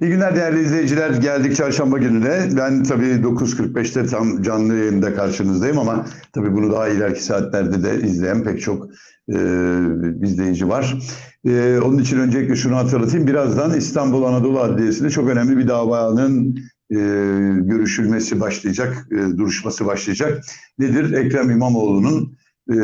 İyi günler değerli izleyiciler. Geldik çarşamba gününe. Ben tabii 9.45'te tam canlı yayında karşınızdayım ama tabii bunu daha ileriki saatlerde de izleyen pek çok e, izleyici var. E, onun için öncelikle şunu hatırlatayım. Birazdan İstanbul Anadolu Adliyesi'nde çok önemli bir davanın e, görüşülmesi başlayacak, e, duruşması başlayacak. Nedir? Ekrem İmamoğlu'nun e,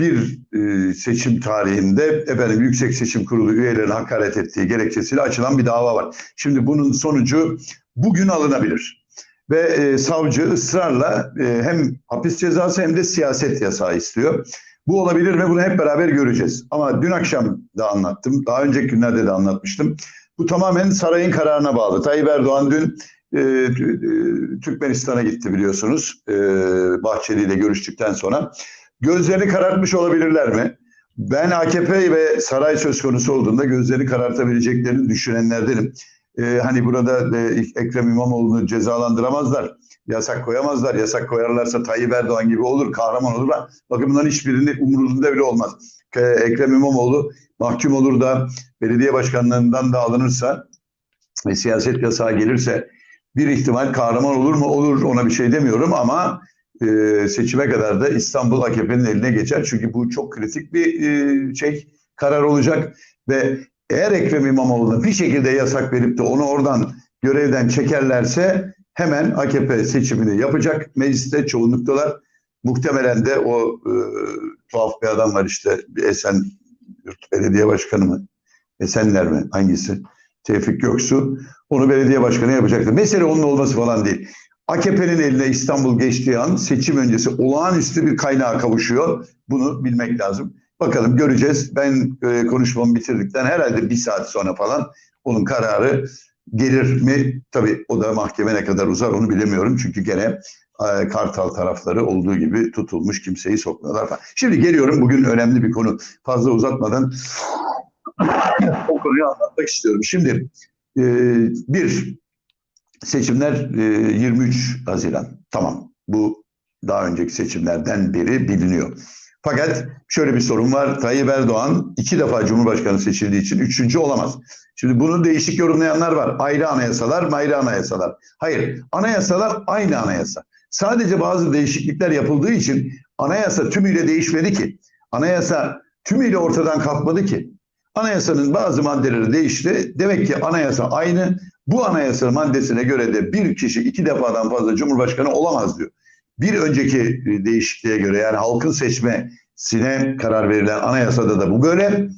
bir e, seçim tarihinde efendim Yüksek Seçim Kurulu üyelerine hakaret ettiği gerekçesiyle açılan bir dava var. Şimdi bunun sonucu bugün alınabilir. Ve e, savcı ısrarla e, hem hapis cezası hem de siyaset yasağı istiyor. Bu olabilir ve bunu hep beraber göreceğiz. Ama dün akşam da anlattım, daha önceki günlerde de anlatmıştım. Bu tamamen sarayın kararına bağlı. Tayyip Erdoğan dün e, e, Türkmenistan'a gitti biliyorsunuz. E, Bahçeli ile görüştükten sonra. Gözlerini karartmış olabilirler mi? Ben AKP ve saray söz konusu olduğunda gözlerini karartabileceklerini düşünenlerdenim. Ee, hani burada e, Ekrem İmamoğlu'nu cezalandıramazlar, yasak koyamazlar. Yasak koyarlarsa Tayyip Erdoğan gibi olur, kahraman olurlar. Bakın bunların hiçbirini umurunda bile olmaz. Ee, Ekrem İmamoğlu mahkum olur da belediye başkanlığından da alınırsa ve siyaset yasağı gelirse bir ihtimal kahraman olur mu? Olur ona bir şey demiyorum ama e, seçime kadar da İstanbul AKP'nin eline geçer. Çünkü bu çok kritik bir e, şey karar olacak ve eğer Ekrem İmamoğlu'na bir şekilde yasak verip de onu oradan görevden çekerlerse hemen AKP seçimini yapacak. Mecliste çoğunluktalar. Muhtemelen de o e, tuhaf bir adam var işte Esen Yurt Belediye Başkanı mı? Esenler mi? Hangisi? Tevfik Göksu. Onu belediye başkanı yapacaktır. Mesele onun olması falan değil. AKP'nin eline İstanbul geçtiği an seçim öncesi olağanüstü bir kaynağa kavuşuyor. Bunu bilmek lazım. Bakalım göreceğiz. Ben e, konuşmamı bitirdikten herhalde bir saat sonra falan onun kararı gelir mi? Tabii o da mahkeme ne kadar uzar onu bilemiyorum. Çünkü gene e, Kartal tarafları olduğu gibi tutulmuş kimseyi sokmuyorlar falan. Şimdi geliyorum bugün önemli bir konu. Fazla uzatmadan o konuyu anlatmak istiyorum. Şimdi e, bir Seçimler e, 23 Haziran. Tamam. Bu daha önceki seçimlerden beri biliniyor. Fakat şöyle bir sorun var. Tayyip Erdoğan iki defa Cumhurbaşkanı seçildiği için üçüncü olamaz. Şimdi bunu değişik yorumlayanlar var. Ayrı anayasalar, ayrı anayasalar. Hayır, anayasalar aynı anayasa. Sadece bazı değişiklikler yapıldığı için anayasa tümüyle değişmedi ki. Anayasa tümüyle ortadan kalkmadı ki. Anayasanın bazı maddeleri değişti. Demek ki anayasa aynı. Bu anayasa maddesine göre de bir kişi iki defadan fazla cumhurbaşkanı olamaz diyor. Bir önceki değişikliğe göre yani halkın seçmesine karar verilen anayasada da bu böyle.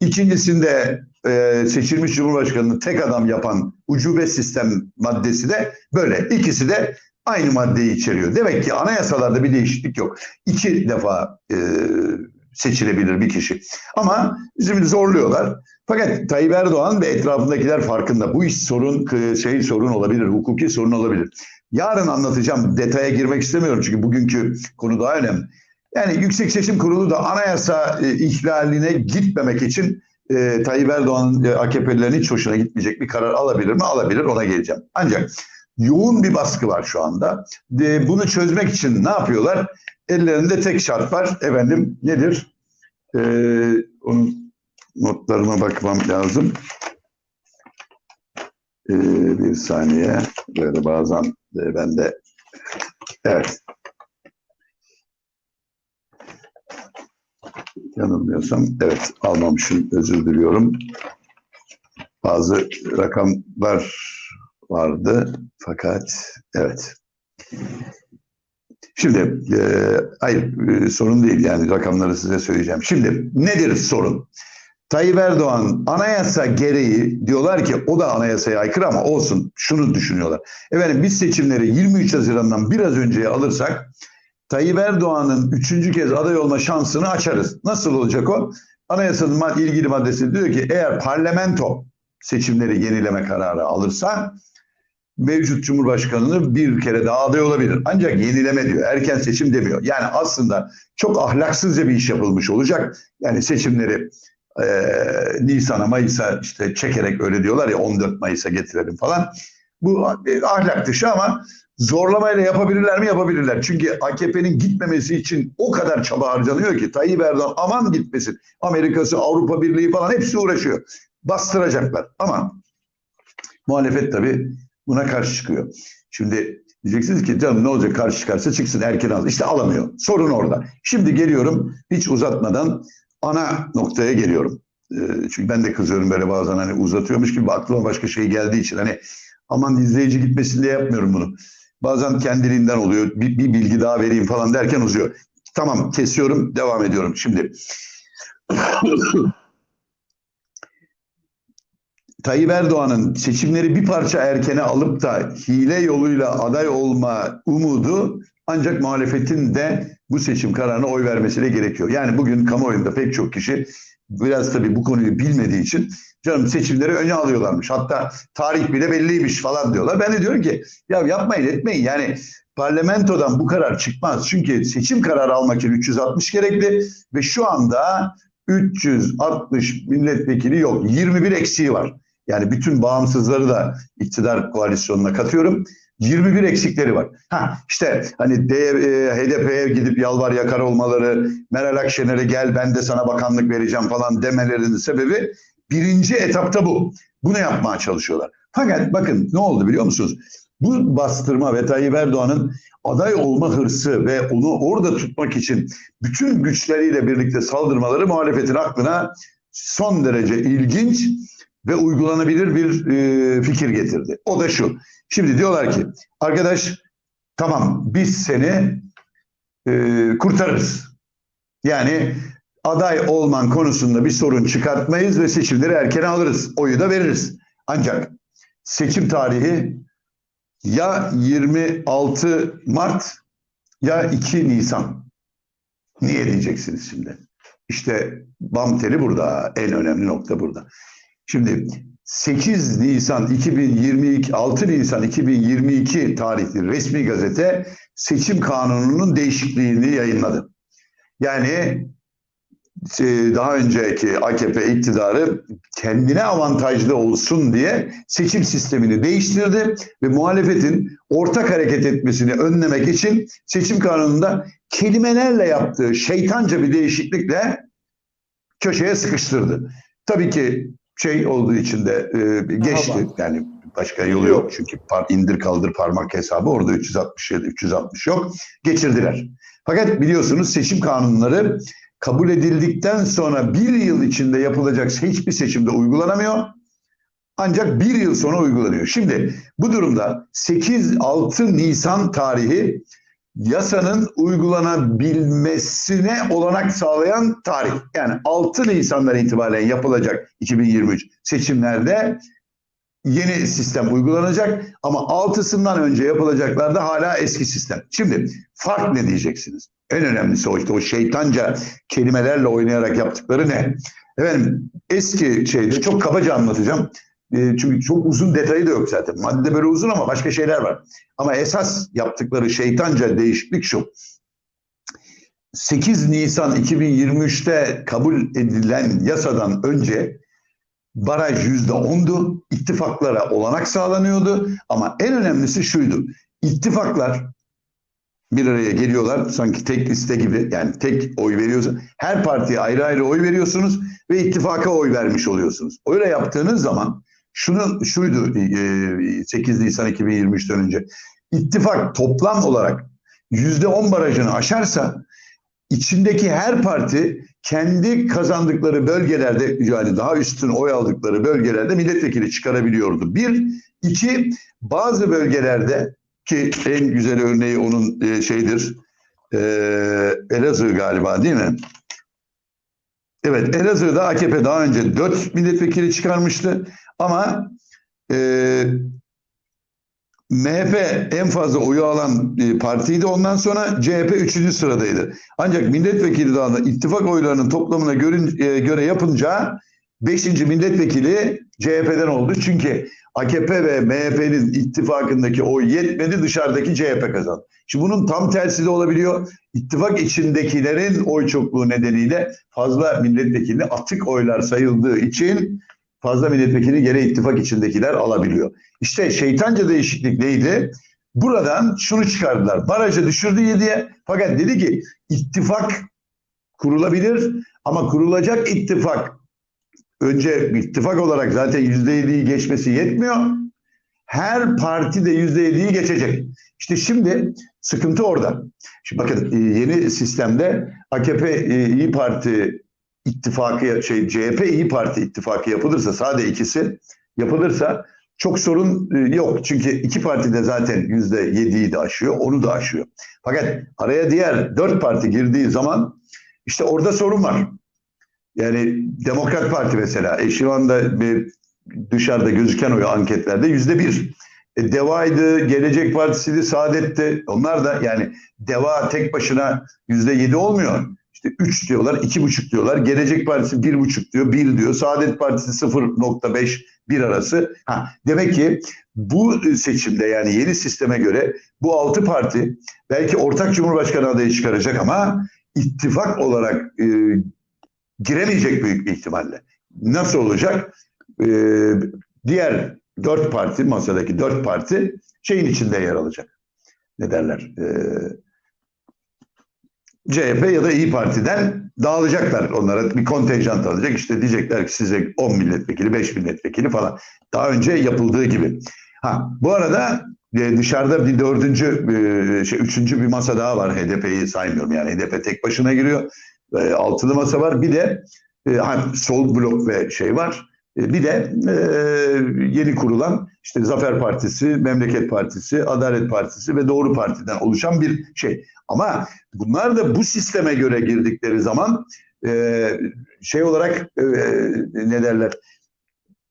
İkincisinde e, seçilmiş cumhurbaşkanını tek adam yapan ucube sistem maddesi de böyle. İkisi de aynı maddeyi içeriyor. Demek ki anayasalarda bir değişiklik yok. İki defa e, seçilebilir bir kişi. Ama bizim zorluyorlar. Fakat Tayyip Erdoğan ve etrafındakiler farkında. Bu iş sorun, şey sorun olabilir, hukuki sorun olabilir. Yarın anlatacağım. Detaya girmek istemiyorum çünkü bugünkü konu daha önemli. Yani Yüksek Seçim Kurulu da anayasa e, ihlaline gitmemek için e, Tayyip Erdoğan'ın e, AKP'lilerin hiç hoşuna gitmeyecek bir karar alabilir mi? Alabilir, ona geleceğim. Ancak yoğun bir baskı var şu anda. E, bunu çözmek için ne yapıyorlar? Ellerinde tek şart var. Efendim nedir? E, onun notlarıma bakmam lazım. E, bir saniye. Böyle bazen e, ben de evet. Yanılmıyorsam evet almamışım özür diliyorum. Bazı rakamlar vardı fakat evet. Şimdi e, hayır e, sorun değil yani rakamları size söyleyeceğim. Şimdi nedir sorun? Tayyip Erdoğan anayasa gereği diyorlar ki o da anayasaya aykırı ama olsun şunu düşünüyorlar. Efendim biz seçimleri 23 Haziran'dan biraz önceye alırsak Tayyip Erdoğan'ın üçüncü kez aday olma şansını açarız. Nasıl olacak o? Anayasanın ilgili maddesi diyor ki eğer parlamento seçimleri yenileme kararı alırsa mevcut Cumhurbaşkanı'nı bir kere daha aday olabilir. Ancak yenileme diyor. Erken seçim demiyor. Yani aslında çok ahlaksızca bir iş yapılmış olacak. Yani seçimleri e, Nisan'a Mayıs'a işte çekerek öyle diyorlar ya 14 Mayıs'a getirelim falan. Bu e, ahlak dışı ama zorlamayla yapabilirler mi? Yapabilirler. Çünkü AKP'nin gitmemesi için o kadar çaba harcanıyor ki Tayyip Erdoğan aman gitmesin. Amerika'sı, Avrupa Birliği falan hepsi uğraşıyor. Bastıracaklar. Ama Muhalefet tabii buna karşı çıkıyor. Şimdi diyeceksiniz ki canım ne olacak karşı çıkarsa çıksın erken al. İşte alamıyor. Sorun orada. Şimdi geliyorum hiç uzatmadan ana noktaya geliyorum. Ee, çünkü ben de kızıyorum böyle bazen hani uzatıyormuş gibi aklıma başka şey geldiği için hani aman izleyici gitmesin diye yapmıyorum bunu. Bazen kendiliğinden oluyor. Bir, bir bilgi daha vereyim falan derken uzuyor. Tamam kesiyorum devam ediyorum. Şimdi Tayyip Erdoğan'ın seçimleri bir parça erkene alıp da hile yoluyla aday olma umudu ancak muhalefetin de bu seçim kararına oy vermesiyle gerekiyor. Yani bugün kamuoyunda pek çok kişi biraz tabii bu konuyu bilmediği için canım seçimleri öne alıyorlarmış. Hatta tarih bile belliymiş falan diyorlar. Ben de diyorum ki ya yapmayın etmeyin yani parlamentodan bu karar çıkmaz. Çünkü seçim kararı almak için 360 gerekli ve şu anda 360 milletvekili yok. 21 eksiği var. Yani bütün bağımsızları da iktidar koalisyonuna katıyorum. 21 eksikleri var. Ha işte hani D- e, HDP'ye gidip yalvar yakar olmaları, Meral Akşener'e gel ben de sana bakanlık vereceğim falan demelerinin sebebi birinci etapta bu. Bunu yapmaya çalışıyorlar. Fakat bakın ne oldu biliyor musunuz? Bu bastırma ve Tayyip Erdoğan'ın aday olma hırsı ve onu orada tutmak için bütün güçleriyle birlikte saldırmaları muhalefetin aklına son derece ilginç ve uygulanabilir bir e, fikir getirdi. O da şu. Şimdi diyorlar ki arkadaş tamam biz seni e, kurtarırız. Yani aday olman konusunda bir sorun çıkartmayız ve seçimleri erken alırız. Oyu da veririz. Ancak seçim tarihi ya 26 Mart ya 2 Nisan. Niye diyeceksiniz şimdi? İşte bam teli burada. En önemli nokta burada. Şimdi 8 Nisan 2022, 6 Nisan 2022 tarihli resmi gazete seçim kanununun değişikliğini yayınladı. Yani e, daha önceki AKP iktidarı kendine avantajlı olsun diye seçim sistemini değiştirdi ve muhalefetin ortak hareket etmesini önlemek için seçim kanununda kelimelerle yaptığı şeytanca bir değişiklikle köşeye sıkıştırdı. Tabii ki şey olduğu için de e, geçti. Merhaba. Yani başka yolu yok çünkü par, indir kaldır parmak hesabı orada 367 360 yok. Geçirdiler. Fakat biliyorsunuz seçim kanunları kabul edildikten sonra bir yıl içinde yapılacak hiçbir seçimde uygulanamıyor. Ancak bir yıl sonra uygulanıyor. Şimdi bu durumda 8-6 Nisan tarihi yasanın uygulanabilmesine olanak sağlayan tarih. Yani 6 Nisan'dan itibaren yapılacak 2023 seçimlerde yeni sistem uygulanacak ama 6'sından önce yapılacaklarda hala eski sistem. Şimdi fark ne diyeceksiniz? En önemlisi o işte o şeytanca kelimelerle oynayarak yaptıkları ne? Efendim eski şeyde çok kabaca anlatacağım. E, çünkü çok uzun detayı da yok zaten. Madde böyle uzun ama başka şeyler var. Ama esas yaptıkları şeytanca değişiklik şu. 8 Nisan 2023'te kabul edilen yasadan önce baraj yüzde ondu. İttifaklara olanak sağlanıyordu. Ama en önemlisi şuydu. İttifaklar bir araya geliyorlar. Sanki tek liste gibi yani tek oy veriyorsun. Her partiye ayrı ayrı oy veriyorsunuz ve ittifaka oy vermiş oluyorsunuz. Öyle yaptığınız zaman şunu şuydu e, 8 Nisan 2023'ten önce ittifak toplam olarak yüzde on barajını aşarsa içindeki her parti kendi kazandıkları bölgelerde yani daha üstün oy aldıkları bölgelerde milletvekili çıkarabiliyordu. Bir, iki bazı bölgelerde ki en güzel örneği onun e, şeydir e, Elazığ galiba değil mi? Evet Elazığ'da AKP daha önce dört milletvekili çıkarmıştı ama e, MHP en fazla oyu alan e, partiydi. Ondan sonra CHP üçüncü sıradaydı. Ancak milletvekili dağında ittifak oylarının toplamına görün, e, göre yapınca beşinci milletvekili CHP'den oldu. Çünkü AKP ve MHP'nin ittifakındaki oy yetmedi dışarıdaki CHP kazandı. Şimdi bunun tam tersi de olabiliyor. İttifak içindekilerin oy çokluğu nedeniyle fazla milletvekili atık oylar sayıldığı için fazla milletvekili gene ittifak içindekiler alabiliyor. İşte şeytanca değişiklik neydi? Buradan şunu çıkardılar. Barajı düşürdü 7'ye fakat dedi ki ittifak kurulabilir ama kurulacak ittifak önce ittifak olarak zaten %7'yi geçmesi yetmiyor. her parti de %7'yi geçecek. İşte şimdi sıkıntı orada. Şimdi bakın e, yeni sistemde AKP e, İyi Parti ittifakı şey CHP İyi Parti ittifakı yapılırsa sade ikisi yapılırsa çok sorun e, yok. Çünkü iki parti de zaten yüzde yediyi de aşıyor, onu da aşıyor. Fakat araya diğer dört parti girdiği zaman işte orada sorun var. Yani Demokrat Parti mesela e, şu anda bir dışarıda gözüken o anketlerde yüzde bir. E, Deva'ydı, Gelecek Partisi'ydi, Saadet'ti. Onlar da yani Deva tek başına yüzde yedi olmuyor. İşte 3 diyorlar, iki buçuk diyorlar. Gelecek Partisi bir buçuk diyor, bir diyor. Saadet Partisi 0.5, bir arası. Ha, demek ki bu seçimde yani yeni sisteme göre bu altı parti belki ortak cumhurbaşkanı adayı çıkaracak ama ittifak olarak e, giremeyecek büyük bir ihtimalle. Nasıl olacak? E, diğer dört parti, masadaki dört parti şeyin içinde yer alacak. Ne derler? E, CHP ya da İyi Parti'den dağılacaklar. Onlara bir kontenjan alacak. İşte diyecekler ki size 10 milletvekili, 5 milletvekili falan. Daha önce yapıldığı gibi. Ha, bu arada e, dışarıda bir dördüncü, e, şey, üçüncü bir masa daha var. HDP'yi saymıyorum. Yani HDP tek başına giriyor. E, altılı masa var. Bir de ha, sol blok ve şey var. Bir de e, yeni kurulan işte Zafer Partisi, Memleket Partisi, Adalet Partisi ve Doğru Parti'den oluşan bir şey. Ama bunlar da bu sisteme göre girdikleri zaman e, şey olarak e, ne derler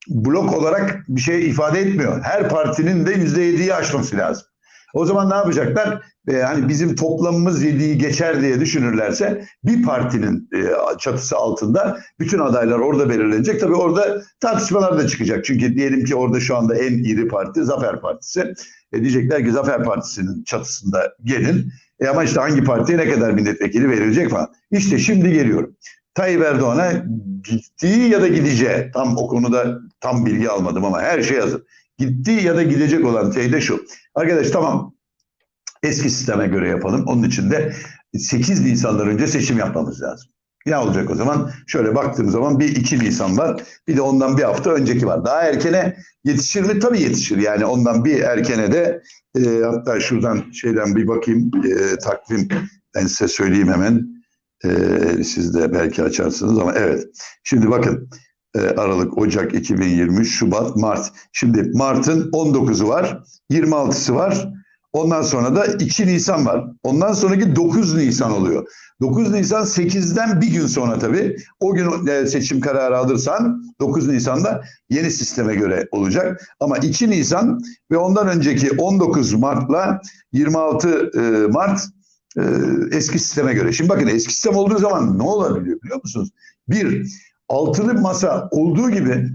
blok olarak bir şey ifade etmiyor. Her partinin de yüzde yediyi aşması lazım. O zaman ne yapacaklar? Ee, hani bizim toplamımız yediği geçer diye düşünürlerse bir partinin e, çatısı altında bütün adaylar orada belirlenecek. Tabii orada tartışmalar da çıkacak. Çünkü diyelim ki orada şu anda en iri parti Zafer Partisi. E, diyecekler ki Zafer Partisi'nin çatısında gelin. E ama işte hangi partiye ne kadar milletvekili verilecek falan. İşte şimdi geliyorum. Tayyip Erdoğan'a gittiği ya da gideceği tam o konuda tam bilgi almadım ama her şey hazır. Gittiği ya da gidecek olan şey de şu. Arkadaş tamam eski sisteme göre yapalım. Onun için de 8 Nisan'dan önce seçim yapmamız lazım. Ne olacak o zaman? Şöyle baktığım zaman bir 2 Nisan var. Bir de ondan bir hafta önceki var. Daha erkene yetişir mi? Tabii yetişir. Yani ondan bir erkene de e, hatta şuradan şeyden bir bakayım e, takvim ben size söyleyeyim hemen. E, siz de belki açarsınız ama evet. Şimdi bakın Aralık, Ocak 2023, Şubat, Mart. Şimdi Mart'ın 19'u var, 26'sı var. Ondan sonra da 2 Nisan var. Ondan sonraki 9 Nisan oluyor. 9 Nisan 8'den bir gün sonra tabii. O gün e, seçim kararı alırsan 9 Nisan'da yeni sisteme göre olacak. Ama 2 Nisan ve ondan önceki 19 Mart'la 26 e, Mart eski sisteme göre. Şimdi bakın eski sistem olduğu zaman ne olabiliyor biliyor musunuz? Bir, altılı masa olduğu gibi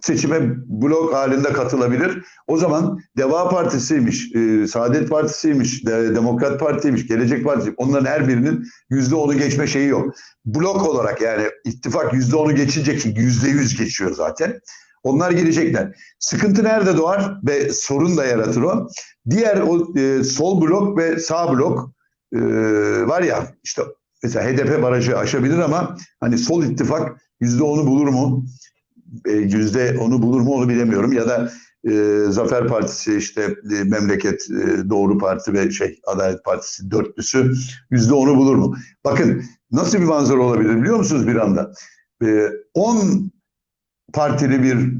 seçime blok halinde katılabilir. O zaman Deva Partisi'ymiş, e, Saadet Partisi'ymiş, De, Demokrat Parti'ymiş, Gelecek Partisi onların her birinin yüzde onu geçme şeyi yok. Blok olarak yani ittifak yüzde onu geçecek ki yüzde yüz geçiyor zaten. Onlar girecekler. Sıkıntı nerede doğar ve sorun da yaratır o. Diğer o e, sol blok ve sağ blok e, var ya işte mesela HDP barajı aşabilir ama hani sol ittifak yüzde onu bulur mu? E, yüzde onu bulur mu onu bilemiyorum. Ya da e, Zafer Partisi işte e, Memleket e, Doğru Parti ve şey Adalet Partisi dörtlüsü yüzde onu bulur mu? Bakın nasıl bir manzara olabilir biliyor musunuz bir anda? 10 e, partili bir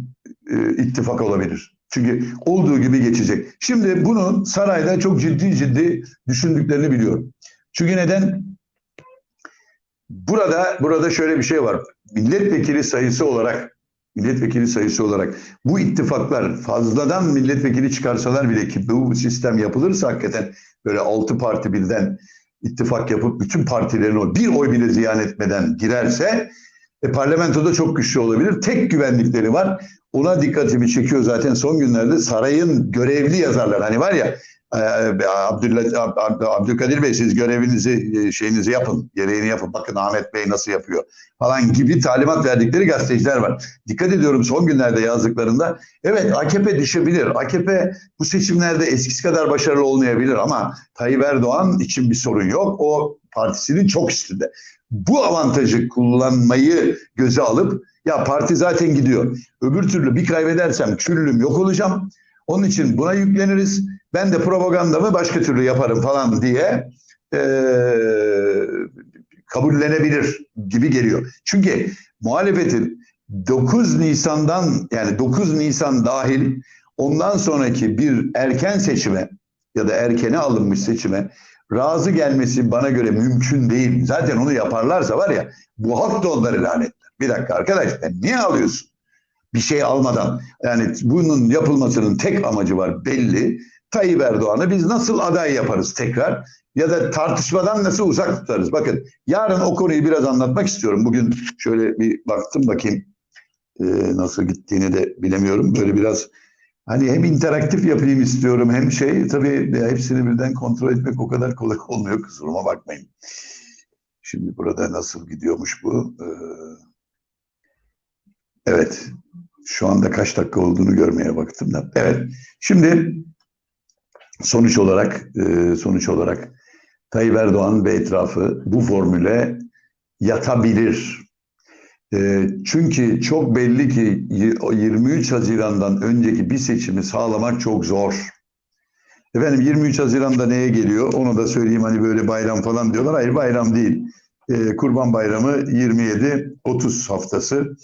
e, ittifak olabilir. Çünkü olduğu gibi geçecek. Şimdi bunu sarayda çok ciddi ciddi düşündüklerini biliyorum. Çünkü neden? Burada burada şöyle bir şey var. Milletvekili sayısı olarak milletvekili sayısı olarak bu ittifaklar fazladan milletvekili çıkarsalar bile ki bu sistem yapılırsa hakikaten böyle altı parti birden ittifak yapıp bütün partilerin o bir oy bile ziyan etmeden girerse e, parlamentoda çok güçlü olabilir. Tek güvenlikleri var. Ona dikkatimi çekiyor zaten son günlerde sarayın görevli yazarlar. Hani var ya Abdülkadir, Abdülkadir Bey siz görevinizi e, şeyinizi yapın, gereğini yapın. Bakın Ahmet Bey nasıl yapıyor falan gibi talimat verdikleri gazeteciler var. Dikkat ediyorum son günlerde yazdıklarında. Evet AKP düşebilir. AKP bu seçimlerde eskisi kadar başarılı olmayabilir ama Tayyip Erdoğan için bir sorun yok. O partisinin çok üstünde. Bu avantajı kullanmayı göze alıp Ya parti zaten gidiyor. Öbür türlü bir kaybedersem küllüm yok olacağım. Onun için buna yükleniriz. Ben de propagandamı başka türlü yaparım falan diye eee kabullenebilir gibi geliyor. Çünkü muhalefetin 9 Nisan'dan yani 9 Nisan dahil ondan sonraki bir erken seçime ya da erkene alınmış seçime razı gelmesi bana göre mümkün değil. Zaten onu yaparlarsa var ya bu halk da onları lanetler. Bir dakika arkadaşlar niye alıyorsun? Bir şey almadan. Yani bunun yapılmasının tek amacı var belli. Tayyip Erdoğan'ı biz nasıl aday yaparız tekrar? Ya da tartışmadan nasıl uzak tutarız? Bakın yarın o konuyu biraz anlatmak istiyorum. Bugün şöyle bir baktım bakayım e, nasıl gittiğini de bilemiyorum. Böyle biraz hani hem interaktif yapayım istiyorum hem şey tabii hepsini birden kontrol etmek o kadar kolay olmuyor. Kusuruma bakmayın. Şimdi burada nasıl gidiyormuş bu? Ee, evet. Şu anda kaç dakika olduğunu görmeye baktım da. Evet. Şimdi sonuç olarak e, sonuç olarak Tayyip Erdoğan ve etrafı bu formüle yatabilir. E, çünkü çok belli ki 23 Haziran'dan önceki bir seçimi sağlamak çok zor. Efendim 23 Haziran'da neye geliyor? Onu da söyleyeyim hani böyle bayram falan diyorlar. Hayır bayram değil. E, Kurban Bayramı 27-30 haftası.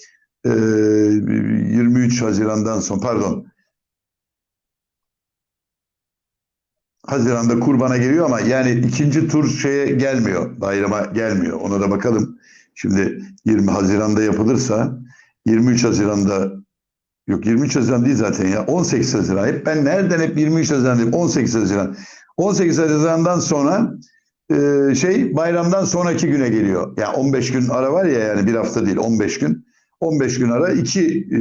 E, 23 Haziran'dan sonra pardon Haziran'da kurbana geliyor ama yani ikinci tur şeye gelmiyor. Bayrama gelmiyor. Ona da bakalım. Şimdi 20 Haziran'da yapılırsa 23 Haziran'da yok 23 Haziran değil zaten ya 18 Haziran. Hep ben nereden hep 23 Haziran diyeyim 18 Haziran. 18 Haziran'dan sonra e, şey bayramdan sonraki güne geliyor. Yani 15 gün ara var ya yani bir hafta değil 15 gün. 15 gün ara 2 e,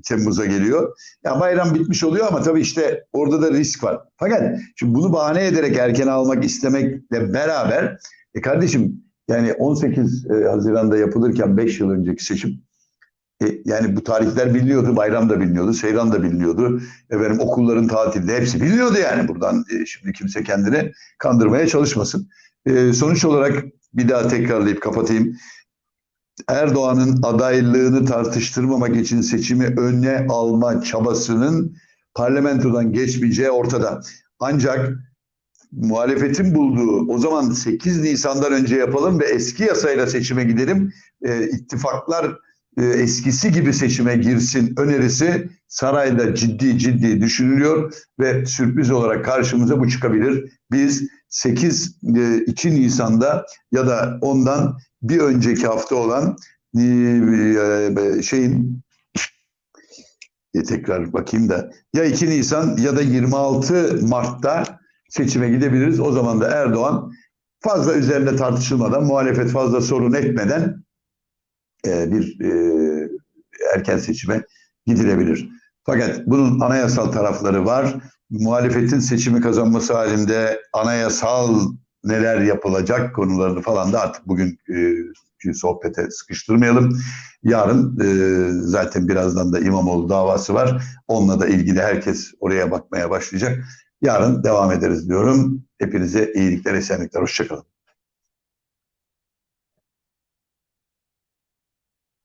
Temmuz'a geliyor. Ya bayram bitmiş oluyor ama tabii işte orada da risk var. Fakat şimdi bunu bahane ederek erken almak istemekle beraber e kardeşim yani 18 e, Haziran'da yapılırken 5 yıl önceki seçim e, yani bu tarihler biliniyordu, bayram da biliniyordu, seyran da biliniyordu. Efendim okulların tatilde hepsi biliniyordu yani buradan. E, şimdi kimse kendini kandırmaya çalışmasın. E, sonuç olarak bir daha tekrarlayıp kapatayım. Erdoğan'ın adaylığını tartıştırmamak için seçimi önüne alma çabasının parlamentodan geçmeyeceği ortada. Ancak muhalefetin bulduğu o zaman 8 Nisan'dan önce yapalım ve eski yasayla seçime gidelim. E, ittifaklar e, eskisi gibi seçime girsin önerisi sarayda ciddi ciddi düşünülüyor ve sürpriz olarak karşımıza bu çıkabilir. Biz 8 e, 2 Nisan'da ya da ondan bir önceki hafta olan e, e, şeyin e, tekrar bakayım da ya 2 Nisan ya da 26 Mart'ta seçime gidebiliriz. O zaman da Erdoğan fazla üzerinde tartışılmadan, muhalefet fazla sorun etmeden bir erken seçime gidilebilir. Fakat bunun anayasal tarafları var. Muhalefetin seçimi kazanması halinde anayasal neler yapılacak konularını falan da artık bugün e, sohbete sıkıştırmayalım. Yarın e, zaten birazdan da İmamoğlu davası var. Onunla da ilgili herkes oraya bakmaya başlayacak. Yarın devam ederiz diyorum. Hepinize iyilikler, esenlikler. Hoşçakalın.